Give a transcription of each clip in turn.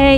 হে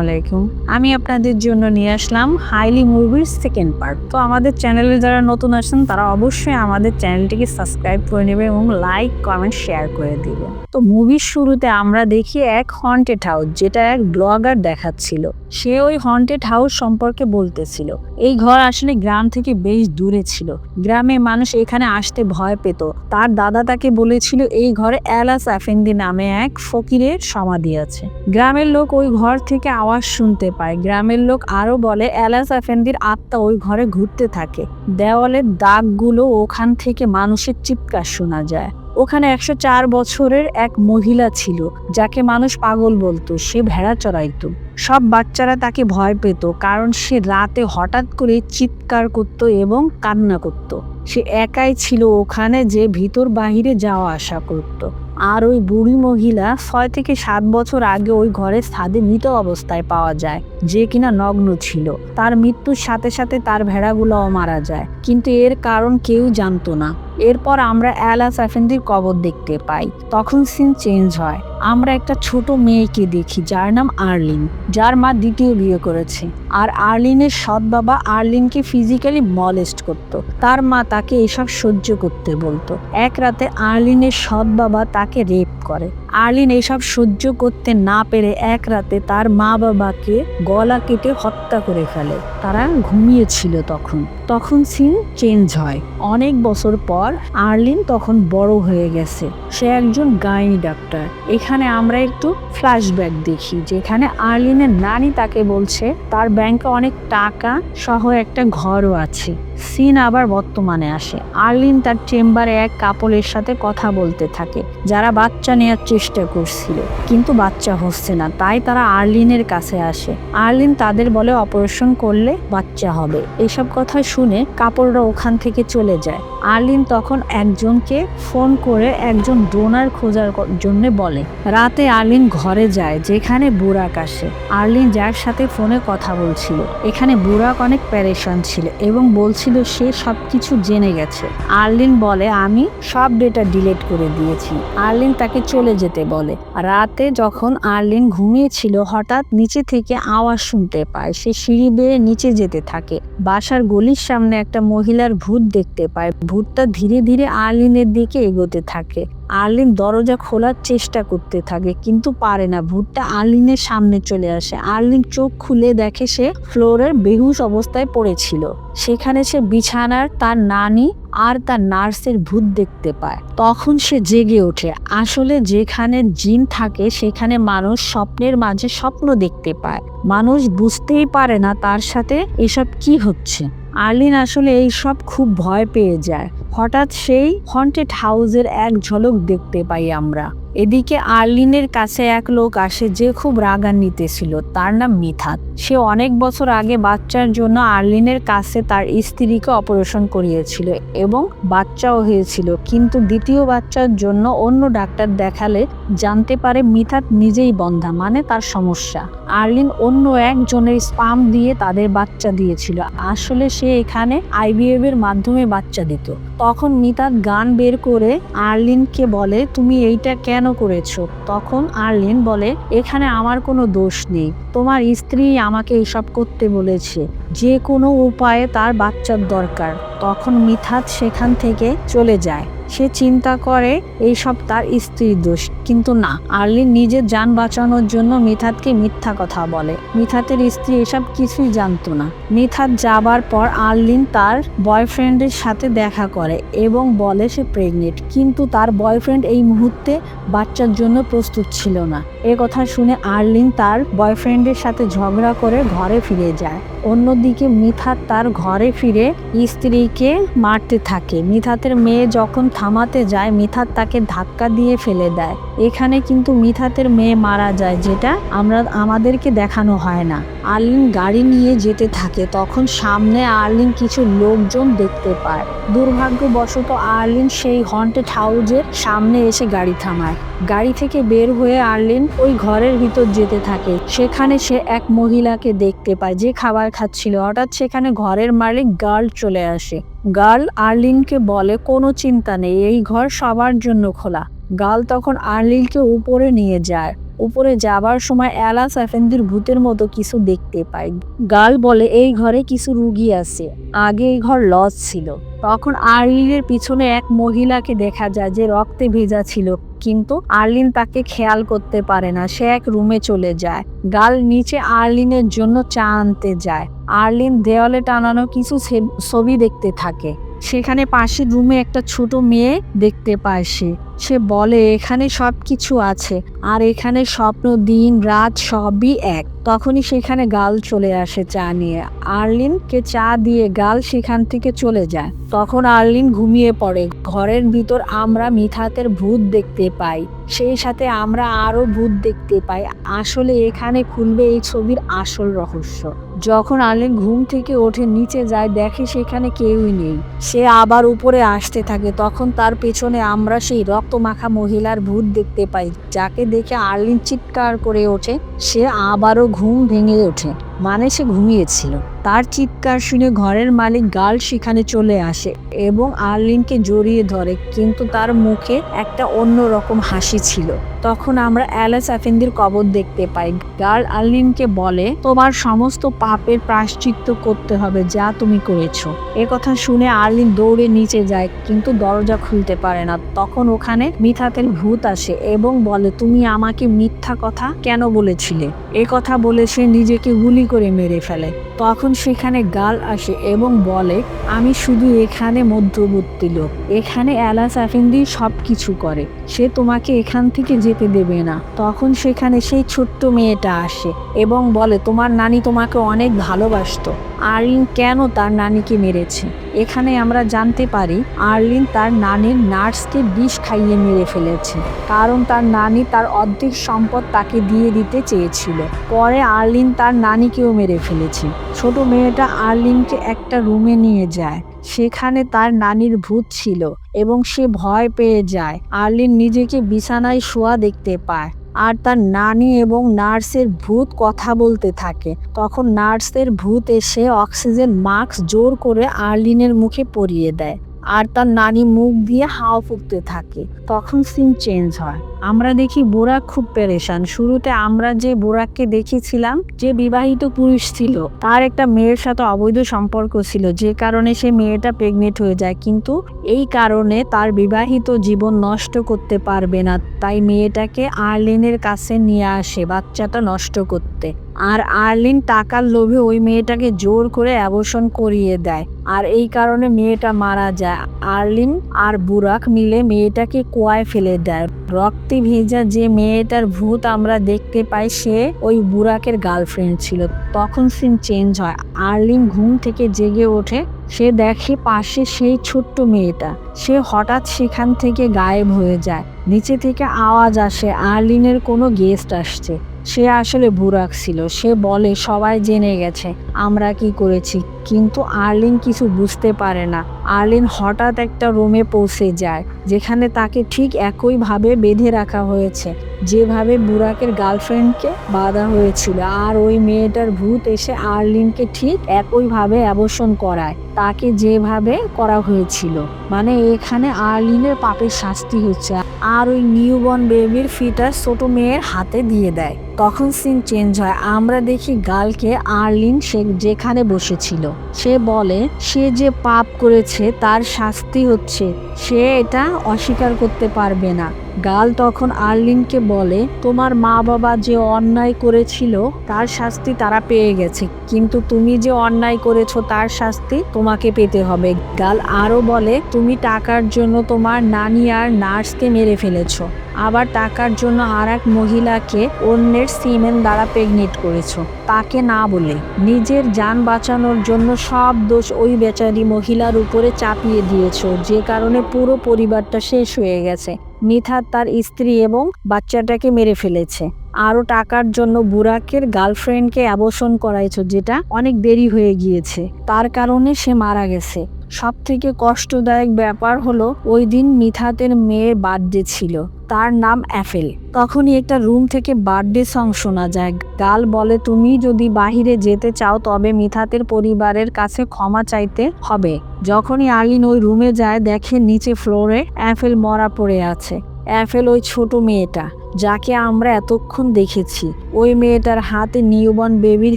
আলাইকুম। আমি আপনাদের জন্য নিয়ে আসলাম হাইলি মুভির সেকেন্ড পার্ট তো আমাদের চ্যানেলে যারা নতুন আসেন তারা অবশ্যই আমাদের চ্যানেলটিকে সাবস্ক্রাইব করে নেবে এবং লাইক কমেন্ট শেয়ার করে দিবে। তো মুভির শুরুতে আমরা দেখি এক হন্টেড হাউস যেটা এক ব্লগার দেখাচ্ছিল। সে ওই হন্টেড হাউস সম্পর্কে বলতেছিল। এই ঘর আসলে গ্রাম থেকে বেশ দূরে ছিল। গ্রামে মানুষ এখানে আসতে ভয় পেত। তার দাদা তাকে বলেছিল, এই ঘরে এলাস আফেন্দি নামে এক ফকিরের সমাধি আছে। গ্রামের লোক ওই ঘর থেকে আওয়াজ শুনতে পায়। গ্রামের লোক আরও বলে এলাস আফেন্দির আত্মা ওই ঘরে ঘুরতে থাকে। দেওয়ালের দাগগুলো ওখান থেকে মানুষের চিৎকার শোনা যায়। ওখানে একশো চার বছরের এক মহিলা ছিল, যাকে মানুষ পাগল বলতো, সে ভেড়া চড়াইতো। সব বাচ্চারা তাকে ভয় পেত, কারণ সে রাতে হঠাৎ করে চিৎকার করত এবং কান্না করত। সে একাই ছিল ওখানে যে ভিতর বাহিরে যাওয়া আসা করত। আর ওই বুড়ি মহিলা ছয় থেকে সাত বছর আগে ওই ঘরের ছাদে মৃত অবস্থায় পাওয়া যায়, যে কিনা নগ্ন ছিল। তার মৃত্যুর সাথে সাথে তার ভেড়াগুলোও মারা যায়, কিন্তু এর কারণ কেউ জানতো না। এরপর আমরা অ্যালাস আফেন্দির কবর দেখতে পাই। তখন সিন চেঞ্জ হয়। আমরা একটা ছোট মেয়েকে দেখি, যার নাম আর্লিন, যার মা দ্বিতীয় বিয়ে করেছে। আর আর্লিনের সৎ বাবা আর্লিনকে ফিজিক্যালি মলেস্ট করত। তার মা তাকে এসব সহ্য করতে বলতো। এক রাতে আর্লিনের সৎ বাবা তাকে রেপ করে। আর্লিন এসব সহ্য করতে না পেরে এক রাতে তার মা বাবাকে গলা কেটে হত্যা করে ফেলে। তারা ঘুমিয়েছিল তখন। তখন সিন চেঞ্জ হয়। অনেক বছর পর আর্লিন তখন বড় হয়ে গেছে। সে একজন গাইনি ডাক্তার। এখানে আমরা একটু ফ্ল্যাশব্যাক দেখি, যেখানে আর্লিনের নানি তাকে বলছে, তার ব্যাংকে অনেক টাকা সহ একটা ঘরও আছে। সিন আবার বর্তমানে আসে। আর্লিন তার চেম্বারে এক কাপলের সাথে কথা বলতে থাকে, যারা বাচ্চা নেওয়ার চেষ্টা করছিল। কিন্তু বাচ্চা হচ্ছে না, তাই তারা আর্লিনের কাছে আসে। আর্লিন তাদের বলে অপারেশন করলে বাচ্চা হবে। এসব কথা শুনে কাপড়রা ওখান থেকে চলে যায়। আর্লিন তখন একজনকে ফোন করে একজন ডোনার খোঁজার জন্য বলে, রাতে আর্লিন ঘরে যায়, যেখানে বুরাক আসে। আর্লিন যার সাথে ফোনে কথা বলছিল। এখানে বুরাক অনেক প্যারেশান ছিল এবং বলছিল সে সব কিছু জেনে গেছে। আর্লিন বলে, আমি সব ডেটা ডিলেট করে দিয়েছি। আর্লিন তাকে চলে যেতে বলে। রাতে যখন আর্লিন ঘুমিয়েছিল, হঠাৎ নিচে থেকে আওয়াজ শুনতে পায়। সে সিঁড়ি বেয়ে নিচে যেতে থাকে। বাসার গলির সামনে একটা মহিলার ভূত দেখতে পায়। ভূতটা ধীরে ধীরে আর্লিনের দিকে এগোতে থাকে। আর্লিন দরজা খোলার চেষ্টা করতে থাকে, কিন্তু পারে না। ভূতটা আর্লিনের সামনে চলে আসে। আর্লিন চোখ খুলে দেখে সে ফ্লোরের বেহুশ অবস্থায় পড়েছিল। সেখানে সে বিছানার তার নানি আর তার নার্সের ভূত দেখতে পায়। তখন সে জেগে ওঠে। আসলে যেখানে জিন থাকে, সেখানে মানুষ স্বপ্নের মাঝে স্বপ্ন দেখতে পায়। মানুষ বুঝতেই পারে না তার সাথে এসব কি হচ্ছে। আর্লিন আসলে এই সব খুব ভয় পেয়ে যায়। হঠাৎ সেই হন্টেড হাউসের এক ঝলক দেখতে পাই আমরা। এদিকে আর্লিনের কাছে এক লোক আসে যে খুব রাগান্বিত ছিল, তার নাম মিথাত সে অনেক বছর আগে বাচ্চার জন্য আর্লিনের কাছে তার স্ত্রীকে অপারেশন করিয়েছিল এবং বাচ্চাও হয়েছিল, কিন্তু দ্বিতীয় বাচ্চার জন্য অন্য ডাক্তার দেখালে জানতে পারে মিথাত নিজেই বন্ধা মানে তার সমস্যা। আর্লিন অন্য একজনের স্পাম দিয়ে তাদের বাচ্চা দিয়েছিল। আসলে সে এখানে আইভিএফ এর মাধ্যমে বাচ্চা দিত। তখন মিতাদ গান বের করে আর্লিনকে বলে, তুমি এইটা কেন করেছ? তখন আর্লিন বলে, এখানে আমার কোনো দোষ নেই। তোমার স্ত্রী আমাকে এসব করতে বলেছে। যে কোনো উপায়ে তার বাচ্চার দরকার। তখন মিথাত সেখান থেকে চলে যায়। সে চিন্তা করে, এইসব তার স্ত্রীর দোষ। কিন্তু না আর্লিন নিজের যান বাঁচানোর জন্য মিথাতকে মিথ্যা কথা বলে। মিথাতের স্ত্রী এসব কিছুই জানতো না। মিথাত যাবার পর আর্লিন তার বয়ফ্রেন্ডের সাথে দেখা করে এবং বলে সে প্রেগনেন্ট। কিন্তু তার বয়ফ্রেন্ড এই মুহূর্তে বাচ্চার জন্য প্রস্তুত ছিল না। এ কথা শুনে আর্লিন তার বয়ফ্রেন্ডের সাথে ঝগড়া করে ঘরে ফিরে যায়। অন্যদিকে মিথাত তার ঘরে ফিরে স্ত্রীকে মারতে থাকে। মিথাতের মেয়ে যখন থামাতে যায় মিথাত তাকে ধাক্কা দিয়ে ফেলে দেয়। এখানে কিন্তু মিথাতের মেয়ে মারা যায়, যেটা আমরা, আমাদেরকে দেখানো হয় না। আর্লিন গাড়ি নিয়ে যেতে থাকে, তখন সামনে আর্লিন কিছু লোকজন দেখতে পায়। দুর্ভাগ্যবশত আর্লিন সেই হন্টেড হাউজের সামনে এসে গাড়ি থামায়। গাড়ি থেকে বের হয়ে আর্লিন ওই ঘরের ভিতর যেতে থাকে। সেখানে সে এক মহিলাকে দেখতে পায়, যে খাবার খাচ্ছিল। হঠাৎ সেখানে ঘরের মালিক গার্ল চলে আসে। গার্ল আর্লিনকে বলে, কোনো চিন্তা নেই, এই ঘর সবার জন্য খোলা। গার্ল তখন আর্লিনকে উপরে নিয়ে যায়। উপরে যাবার সময় এলাস এফেন্দির ভূতের মতো কিছু দেখতে পাই। গাল বলে, এই ঘরে কিছু রুগী আছে। আগে এই ঘর লজ ছিল। তখন আর্লিনের পিছনে এক মহিলাকে দেখা যায় যে রক্তে ভেজা ছিল। কিন্তু আর্লিন তাকে খেয়াল করতে পারে না। সে এক রুমে চলে যায়। গাল নিচে আর্লিনের জন্য চা আনতে যায়। আর্লিন দেওয়ালে টানানো কিছু ছবি দেখতে থাকে। সেখানে পাশের রুমে একটা ছোট মেয়ে দেখতে পায় সে। সে বলে, এখানে সব কিছু আছে আর এখানে স্বপ্ন, দিন, রাত সবই এক। তখনই সেখানে গাল চলে আসে চা নিয়ে। আর্লিনকে চা দিয়ে গাল সেখান থেকে চলে যায়। তখন আর্লিন ঘুমিয়ে পড়ে। ঘরের ভিতর আমরা মিথাতের ভূত দেখতে পাই। সেই সাথে আমরা আরও ভূত দেখতে পাই। আসলে এখানে খুলবে এই ছবির আসল রহস্য। যখন আলিন ঘুম থেকে ওঠে, নিচে যায়, দেখে সেখানে কেউই নেই। সে আবার উপরে আসতে থাকে। তখন তার পেছনে আমরা সেই রক্তমাখা মহিলার ভূত দেখতে পাই, যাকে দেখে আর্লিন চিৎকার করে ওঠে। সে আবারও ঘুম ভেঙে ওঠে। মানে সে ঘুমিয়েছিল। তার চিৎকার শুনে ঘরের মালিক গাল সেখানে চলে আসে এবং আর্লিনকে জড়িয়ে ধরে, কিন্তু তার মুখে একটা অন্যরকম হাসি ছিল। তখন আমরা অ্যালেস আফেন্দির কবর দেখতে পাই। গার্ল আর্লিনকে বলে, তোমার সমস্ত পাপের প্রায়শ্চিত্ত করতে হবে, যা তুমি করেছ। এ কথা শুনে আর্লিন দৌড়ে নিচে যায়, কিন্তু দরজা খুলতে পারে না। তখন ওখানে মিথাতের ভূত আসে এবং বলে, তুমি আমাকে মিথ্যা কথা কেন বলেছিলে? এ কথা বলে সে নিজেকে গুলি করে মেরে ফেলে। তখন সেখানে গাল আসে এবং বলে, আমি শুধু এখানে মধ্যবর্তী লোক। এখানে অ্যালাস আফিন্দি সব কিছু করে। সে তোমাকে এখান থেকে যেতে দেবে না। তখন সেখানে সেই ছোট্ট মেয়েটা আসে এবং বলে, তোমার নানি তোমাকে অনেক ভালোবাসতো। আর্লিন কেন তার নানিকে মেরেছে? এখানে আমরা জানতে পারি, আর্লিন তার নানির নার্সকে বিষ খাইয়ে মেরে ফেলেছে। কারণ তার নানি তার অর্ধেক সম্পদ তাকে দিয়ে দিতে চেয়েছিল। পরে আর্লিন তার নানিকেও মেরে ফেলেছে। ছোট মেয়েটা আর্লিনকে একটা রুমে নিয়ে যায়। সেখানে তার নানির ভূত ছিল এবং সে ভয় পেয়ে যায়। আর্লিন নিজেকে বিছানায় শোয়া দেখতে পায় আর তার নানি এবং নার্সের ভূত কথা বলতে থাকে। তখন নার্সের ভূত এসে অক্সিজেন মাস্ক জোর করে আর্লিনের মুখে পরিয়ে দেয়। আর তার নানি মুখ দিয়ে হাওয়া ফুঁকতে থাকে। তখন সিন চেঞ্জ হয়। আমরা দেখি বোরাক খুব পেরেশান। শুরুতে আমরা যে বোরাককে দেখেছিলাম, যে বিবাহিত পুরুষ ছিল, তার একটা মেয়ের সাথে অবৈধ সম্পর্ক ছিল, যে কারণে সে মেয়েটা প্রেগনেন্ট হয়ে যায়। কিন্তু এই কারণে তার বিবাহিত জীবন নষ্ট করতে পারবে না। তাই মেয়েটাকে আর্লিনের কাছে নিয়ে আসে বাচ্চাটা নষ্ট করতে। আর আর্লিন টাকার লোভে ওই মেয়েটাকে জোর করে অ্যাবর্ষণ করিয়ে দেয়। আর এই কারণে মেয়েটা মারা যায়। আর্লিন আর বুরাক মিলে মেয়েটাকে কুয়ায় ফেলে দেয়। রক্তে ভেজা যে মেয়েটার ভূত আমরা দেখতে পাই, সে ওই বুরাকের গার্লফ্রেন্ড ছিল। তখন সিন চেঞ্জ হয়। আর্লিন ঘুম থেকে জেগে ওঠে। সে দেখে পাশে সেই ছোট্ট মেয়েটা। সে হঠাৎ সেখান থেকে গায়েব হয়ে যায়। নিচে থেকে আওয়াজ আসে। আর্লিনের কোনো গেস্ট আসছে। সে আসলে বুরাক ছিল। সে বলে, সবাই জেনে গেছে, আমরা কি করেছি। কিন্তু আর্লিন কিছু বুঝতে পারে না। আর্লিন হঠাৎ একটা রুমে পৌঁছে যায়, যেখানে তাকে ঠিক একইভাবে বেঁধে রাখা হয়েছে। যেভাবে বুরাকের গার্লফ্রেন্ডকে বাঁধা হয়েছিল। আর ওই মেয়েটার ভূত এসে আর্লিনকে ঠিক একইভাবে অ্যাবর্ষণ করায়। তাকে যেভাবে করা হয়েছিল। মানে এখানে আর্লিনের পাপের শাস্তি হচ্ছে। আর ওই নিউবর্ন বেবির ফিটার ছোট মেয়ের হাতে দিয়ে দেয়। তখন সিন চেঞ্জ হয়। আমরা দেখি গালকে আর্লিন সে যেখানে বসেছিল। সে বলে, সে যে পাপ করেছে তার শাস্তি হচ্ছে। সে এটা অস্বীকার করতে পারবে না। গাল তখন আর্লিনকে বলে, তোমার মা বাবা যে অন্যায় করেছিল, তার শাস্তি তারা পেয়ে গেছে। কিন্তু তুমি যে অন্যায় করেছ, তার শাস্তি তোমাকে পেতে হবে। গাল আরও বলে, তুমি টাকার জন্য তোমার নানি আর নার্সকে মেরে ফেলেছ। আবার টাকার জন্য আর এক মহিলাকে অন্যের সিমেন দ্বারা প্রেগনেন্ট করেছ। তাকে না বলে। নিজের যান বাঁচানোর জন্য সব দোষ ওই বেচারি মহিলার উপরে চাপিয়ে দিয়েছ। যে কারণে পুরো পরিবারটা শেষ হয়ে গেছে। মিথাত তার স্ত্রী এবং বাচ্চাটাকে মেরে ফেলেছে। আরও টাকার জন্য বুরাকের গার্লফ্রেন্ডকে অ্যাবর্ষণ করাইছো, যেটা অনেক দেরি হয়ে গিয়েছে। তার কারণে সে মারা গেছে। সব থেকে কষ্টদায়ক ব্যাপার হলো, ওই দিন মিথাতের মেয়ের বার্থডে ছিল। তার নাম অ্যাফেল। তখনই একটা রুম থেকে বার্থডে সং শোনা যায়। গাল বলে, তুমি যদি বাহিরে যেতে চাও, তবে মিথাতের পরিবারের কাছে ক্ষমা চাইতে হবে। যখনই আলিন ওই রুমে যায়, দেখে নিচে ফ্লোরে অ্যাফেল মরা পড়ে আছে। অ্যাফেল ওই ছোট মেয়েটা। যাকে আমরা এতক্ষণ দেখেছি। ওই মেয়েটার হাতে নিউবর্ন বেবির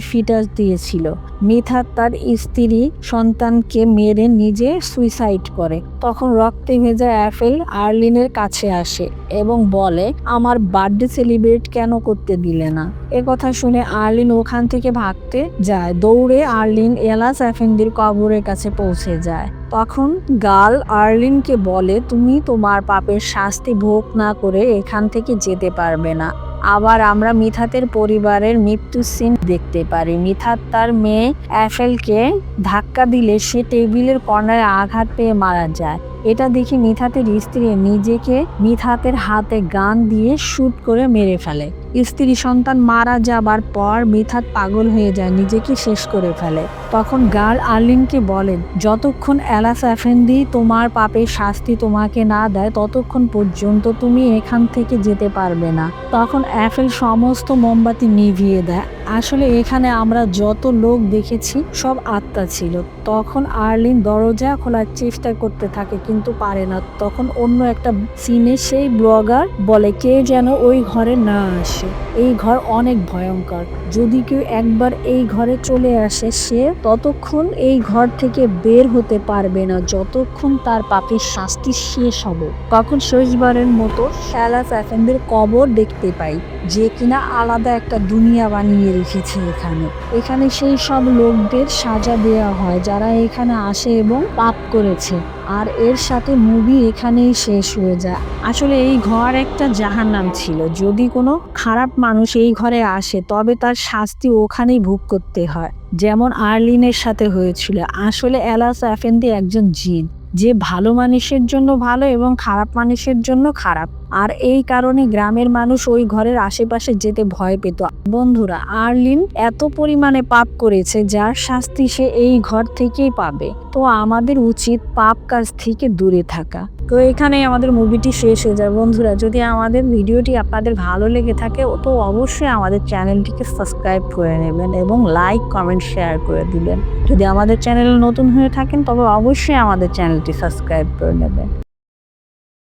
ফিটাস দিয়েছিল। মিথা তার স্ত্রী সন্তানকে মেরে নিজে সুইসাইড করে। তখন রক্তে ভেজা অ্যাফেল আর্লিনের কাছে আসে এবং বলে, আমার বার্থডে সেলিব্রেট কেন করতে দিলে না? এ কথা শুনে আর্লিন ওখান থেকে ভাগতে যায়। দৌড়ে আর্লিন এলাস অ্যাফেন্দির কবরের কাছে পৌঁছে যায়। তখন গাল আর্লিনকে বলে, তুমি তোমার পাপের শাস্তি ভোগ না করে এখান থেকে যেতে পারবে না। আবার আমরা মিথাতের পরিবারের মৃত্যু সিন দেখতে পারি। মিথাত তার মেয়ে অ্যাফেলকে ধাক্কা দিলে সে টেবিলের কর্নারে আঘাত পেয়ে মারা যায়। এটা দেখে মিথাতের স্ত্রী নিজেকে মিথাতের হাতে গান দিয়ে শুট করে মেরে ফেলে। স্ত্রী সন্তান মারা যাবার পর মিথাত পাগল হয়ে যায়, নিজেকে শেষ করে ফেলে। তখন গার্ল আর্লিনকে বলেন যতক্ষণ এলাস এফেন্দি তোমার পাপের শাস্তি তোমাকে না দেয়, ততক্ষণ পর্যন্ত তুমি এখান থেকে যেতে পারবে না। তখন অ্যাফেল সমস্ত মোমবাতি নিভিয়ে দেয়। আসলে এখানে আমরা যত লোক দেখেছি, সব আত্মা ছিল। তখন আর্লিন দরজা খোলার চেষ্টা করতে থাকে কিন্তু পারে না। তখন অন্য একটা সিনে সেই ব্লগার বলে, কে যেন ওই ঘরে না আসে। এই ঘর অনেক ভয়ঙ্কর। যদি কেউ একবার এই ঘরে চলে আসে, সে ততক্ষণ এই ঘর থেকে বের হতে পারবে না। যতক্ষণ তার পাপের শাস্তি শেষ হবে। তখন শেষবারের মতো শ্যালাস এফেন্দের কবর দেখতে পাই, যে কিনা আলাদা একটা দুনিয়া বানিয়ে রেখেছে এখানে। এখানে সেই সব লোকদের সাজা দেওয়া হয়, যারা এখানে আসে এবং পাপ করেছে। আর এর সাথে মুভি এখানেই শেষ হয়ে যায়। আসলে এই ঘর একটা জাহান্নাম ছিল। যদি কোনো খারাপ মানুষ এই ঘরে আসে, তবে তার শাস্তি ওখানেই ভোগ করতে হয়। যেমন আর্লিনের সাথে হয়েছিল। আসলে এলাস এফেন্দি একজন জিন। যে ভালো মানুষের জন্য ভালো এবং খারাপ মানুষের জন্য খারাপ। আর এই কারণে গ্রামের মানুষ ওই ঘরের আশেপাশে যেতে ভয় পেত। বন্ধুরা, আর্লিন এত পরিমাণে পাপ করেছে, যার শাস্তি সে এই ঘর থেকেই পাবে। তো আমাদের উচিত পাপ কাজ থেকে দূরে থাকা। তো এখানেই আমাদের মুভিটি শেষ হয়ে যায়। বন্ধুরা, যদি আমাদের ভিডিওটি আপনাদের ভালো লেগে থাকে, তো অবশ্যই আমাদের চ্যানেলটিকে সাবস্ক্রাইব করে নেবেন এবং লাইক কমেন্ট শেয়ার করে দিবেন। যদি আমাদের চ্যানেল নতুন হয়ে থাকেন, তবে অবশ্যই আমাদের চ্যানেলটি সাবস্ক্রাইব করে নেবেন।